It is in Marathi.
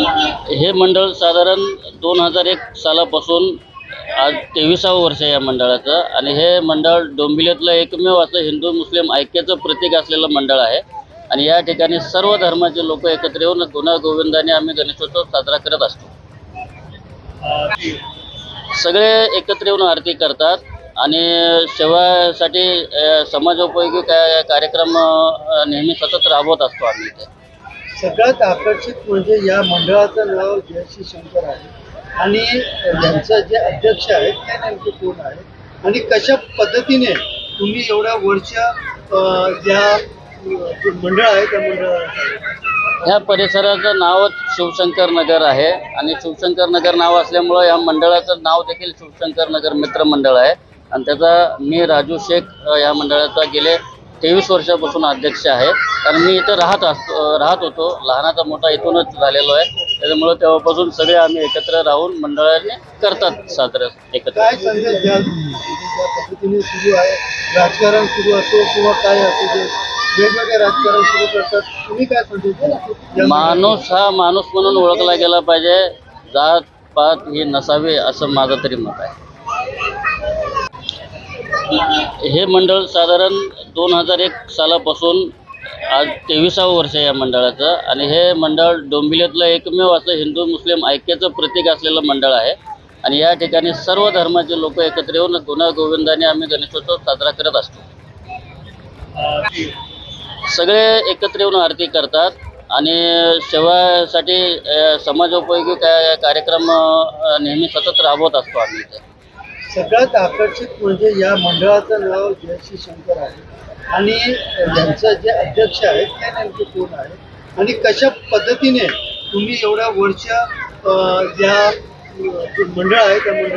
हे मंडळ साधारण दोन हजार एक सालापासून आज तेविसावं वर्ष आहे या मंडळाचं. आणि हे मंडळ डोंबिवलीतलं एकमेव असं हिंदू मुस्लिम ऐक्याचं प्रतीक असलेलं मंडळ आहे. आणि या ठिकाणी सर्व धर्माचे लोक एकत्र येऊन गुन्हा गोविंदाने आम्ही गणेशोत्सव साजरा करत असतो. सगळे एकत्र येऊन आरती करतात. आणि सेवासाठी समाजोपयोगी काय कार्यक्रम नेहमी सतत राबवत असतो आम्ही इथे. सगळ्यात आकर्षित म्हणजे या मंडळाचं नाव जयश्री शंकर आहे. आणि यांचं जे अध्यक्ष आहेत ते नेमके कोण आहेत? आणि कशा पद्धतीने तुम्ही एवढ्या वर्ष ज्या मंडळ आहे त्या मंडळाला ह्या परिसराचं नावच शिवशंकर नगर आहे. आणि शिवशंकर नगर नाव असल्यामुळं या मंडळाचं नाव देखील शिवशंकर नगर मित्र मंडळ आहे. आणि त्याचा मी राजू शेख या मंडळाचा गेले तेवीस वर्षापासून अध्यक्ष आहे. कारण मी इथं राहत असतो राहत होतो. लहानाचा मोठा इथूनच झालेलो आहे. त्याच्यामुळं तेव्हापासून सगळे आम्ही एकत्र राहून मंडळाने करतात साजरं एकत्र. काय संदेश द्याल? तुम्ही? म्हणजे ज्या पद्धतीने सुरू आहे. राजकारण सुरू असो किंवा काय असो जे वेगवेगळे राजकारण सुरू करतात. तुम्ही काय संदेश द्याल? माणूस हा माणूस म्हणून ओळखला गेला पाहिजे. जात पात ही नसावी असं माझं तरी मत आहे. हे मंडळ साधारण दोन हजार एक सालापासून आज तेविसावं वर्ष आहे या मंडळाचं. आणि हे मंडळ डोंबिवलीतलं एकमेव असं हिंदू मुस्लिम ऐक्याचं प्रतीक असलेलं मंडळ आहे. आणि या ठिकाणी सर्व धर्माचे लोक एकत्र येऊन गुन्हा गोविंदाने आम्ही गणेशोत्सव साजरा करत असतो. सगळे एकत्र येऊन आरती करतात. आणि सेवासाठी समाजोपयोगी काय कार्यक्रम नेहमी सतत राबवत असतो आम्ही इथे. सगळ्यात आकर्षित म्हणजे या मंडळाचं नाव जयश्री शंकर आहे. आणि यांचं जे अध्यक्ष आहेत ते नेमके कोण आहेत? आणि कशा पद्धतीने तुम्ही एवढ्या वर्ष ज्या मंडळ आहे त्या मंडळ